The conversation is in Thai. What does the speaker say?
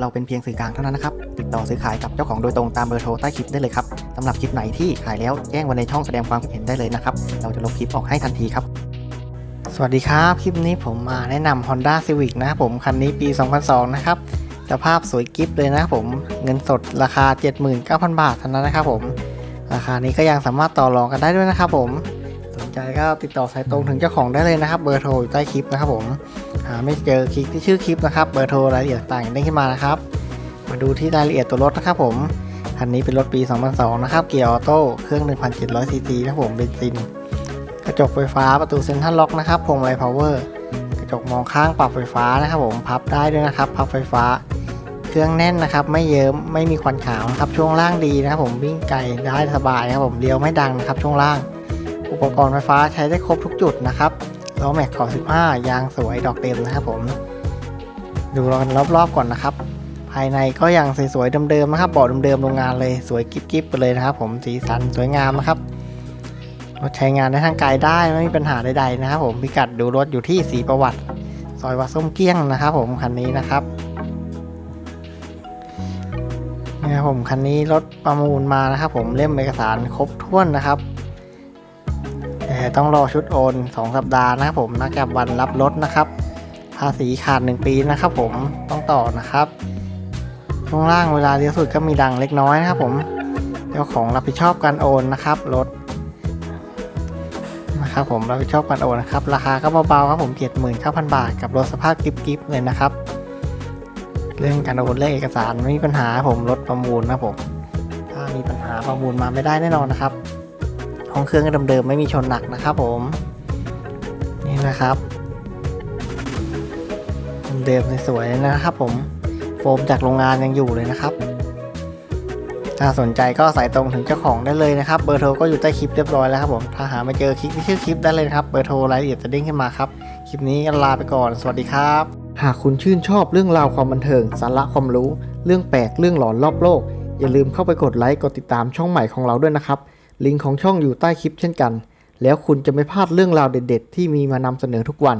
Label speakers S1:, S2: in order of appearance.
S1: เราเป็นเพียงสื่อกลางเท่านั้นนะครับ ติดต่อซื้อขายกับเจ้าของโดยตรงตามเบอร์โทรใต้คลิปได้เลยครับสำหรับคลิปไหนที่ขายแล้วแจ้งไว้ในช่องแสดงความคิดเห็นได้เลยนะครับ เราจะลบคลิปออกให้ทันทีครับ สวัสดีครับ คลิปนี้ผมมาแนะนำ Honda Civic นะครับผมคันนี้ปี 2002 นะครับสภาพสวยกิฟเลยนะครับผมเงินสดราคา 79,000 บาทเท่านั้นนะครับผมราคานี้ก็ยังสามารถต่อรองกันได้ด้วยนะครับผมสนใจก็ติดต่อสายตรงถึงเจ้าของได้เลยนะครับ เบอร์โทรอยู่ใต้คลิปนะครับผม หาไม่เจอคลิกที่ชื่อคลิปนะครับ เบอร์โทรรายละเอียดต่างได้ขึ้นมานะครับ มาดูที่รายละเอียดตัวรถนะครับผมคันนี้เป็นรถปี 2002 นะครับ เกียร์ออโต้ เครื่อง 1,700 ซีซีนะผม เบนซิน กระจกไฟฟ้า ประตูเซ็นทรัลล็อกนะครับ พวงมาลัยพาวเวอร์ กระจกมองข้างปรับไฟฟ้านะครับผม พับได้ด้วยนะครับ พับไฟฟ้า เครื่องแน่นนะครับ ไม่เยิ้ม ไม่มีควันขาวนะครับ ช่วงล่างดีนะครับผม วิ่งไกลได้สบายนะครับผม เลี้ยวไม่ดังนะครับ ช่วงล่าง อุปกรณ์ไฟฟ้าใช้ได้ครบทุกจุดนะครับ ล้อแม็กขอ 15 ยางสวยดอกเต็มนะครับผม ดูรากันรอบๆก่อนนะครับ ภายในก็ยังสวยๆเดิมๆนะครับเบาะเดิมๆโรงงานเลยสวยกิ๊บๆไปเลยนะครับ ผมสีสันสวยงามนะครับรถใช้งานได้ทางไกลได้ไม่มีปัญหาใดๆนะครับผมพิกัดดูรถอยู่ที่สีประวัติ ซอยวัดส้มเกี้ยงนะครับ ผมคันนี้นะครับนี่ครับผมคันนี้รถประมูลมานะครับ ผมเล่มเอกสารครบถ้วนนะครับ แต่ต้องรอชุดโอน 2 สัปดาห์นะครับผมนับจากวันรับรถนะครับ ภาษีขาด 1 ปีนะครับผมต้องต่อนะครับช่วงล่างเวลาเลี้ยวสุดก็มีดังเล็กน้อยนะครับผมเจ้าของรับผิดชอบการโอนนะครับรถนะครับผมรับผิดชอบการโอนนะครับราคาก็เบาๆครับผม79,000บาทกับรถสภาพกิ๊บๆเลยนะครับ เรื่องการโอนเรื่องเอกสารไม่มีปัญหาผมรถประมูลนะครับผมถ้ามีปัญหาประมูลมาไม่ได้แน่นอนนะครับ ห้องเครื่องก็เดิมๆไม่มีชนหนักนะครับผมนี่นะครับเดิมสวยๆเลยนะครับผมโฟมจากโรงงานยังอยู่เลยนะครับ ถ้าสนใจก็สายตรงถึงเจ้าของได้เลยนะครับ เบอร์โทรก็อยู่ใต้คลิปเรียบร้อยแล้วครับผมถ้าหาไม่เจอคลิกที่ชื่อคลิปได้เลยครับเบอร์โทรรายละเอียดจะเด้งขึ้นมาครับคลิปนี้ลาไปก่อน สวัสดีครับ หากคุณชื่นชอบเรื่องราวความบันเทิง สาระความรู้ เรื่องแปลกเรื่องหลอนรอบโลก อย่าลืมเข้าไปกดไลค์กดติดตามช่องใหม่ของเราด้วยนะครับ ลิงก์ของช่องอยู่ใต้คลิปเช่นกัน แล้วคุณจะไม่พลาดเรื่องราวเด็ด ๆ ที่มีมานำเสนอทุกวัน